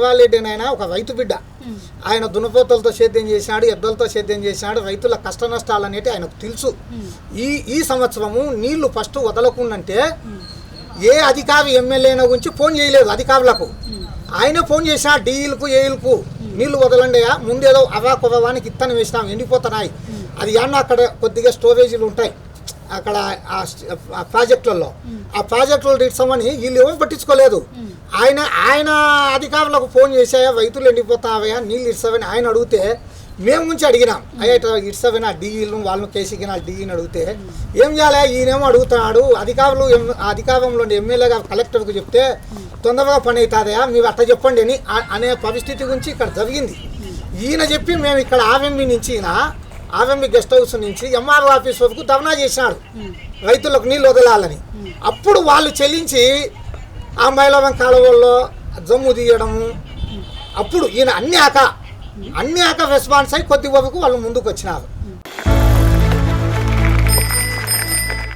శివారెడ్డి ఆయన ఒక రైతు బిడ్డ. ఆయన దున్నపోతలతో సేద్యం చేసినాడు ఎద్దలతో సేద్యం చేసినాడు రైతుల కష్ట నష్టాలు అనేవి ఆయనకు తెలుసు. ఈ ఈ సంవత్సరము నీళ్ళు ఫస్ట్ వదలకుండంటే ఏ అధికారి ఎమ్మెల్యేన గురించి ఫోన్ చేయలేదు అధికారులకు. ఆయన ఫోన్ చేసిన డీలకు ఏలకు నీళ్ళు వదలండియా ముందేదో అవా కొవ్వానికి ఇత్తనం వేసినాం ఎండిపోతున్నాయి. అది అన్న అక్కడ కొద్దిగా స్టోరేజీలు ఉంటాయి. అక్కడ ఆ ఆ ప్రాజెక్టులలో. ఆ ప్రాజెక్టులు ఇస్తామని వీళ్ళు ఏమీ పట్టించుకోలేదు. ఆయన ఆయన అధికారులకు ఫోన్ చేసాయా రైతులు ఎండిపోతావయా నీళ్ళు ఇస్తావని ఆయన అడిగితే మేము గురించి అడిగినాం. అయ్యా ఇట్లా ఇస్తావని ఆ డీఈలను వాళ్ళను కేసీకి నా డీఈని అడిగితే ఏం చేయాలి ఈయనేమో అడుగుతున్నాడు. అధికారులు ఎం- ఆ అధికారంలో ఎమ్మెల్యేగా కలెక్టర్కు చెప్తే తొందరగా పని అవుతుందయా మీరు అట్ట చెప్పండి అని అనే పరిస్థితి గురించి ఇక్కడ జరిగింది. ఈయన చెప్పి మేము ఇక్కడ ఆర్ఎంబి నుంచి ఈయన ఆర్ఎంబి గెస్ట్ హౌస్ నుంచి ఎంఆర్ఓ ఆఫీస్ వరకు ధర్నా చేసినాడు. రైతులకు నీళ్ళు వదలాలని. అప్పుడు వాళ్ళు చెల్లించి ఆ మైలవం కాలువల్లో జమ్ము తీయడము. అప్పుడు ఈయన అన్ని ఆక అన్ని రెస్పాన్స్ అయి కొద్ది వరకు వాళ్ళు ముందుకు వచ్చినారు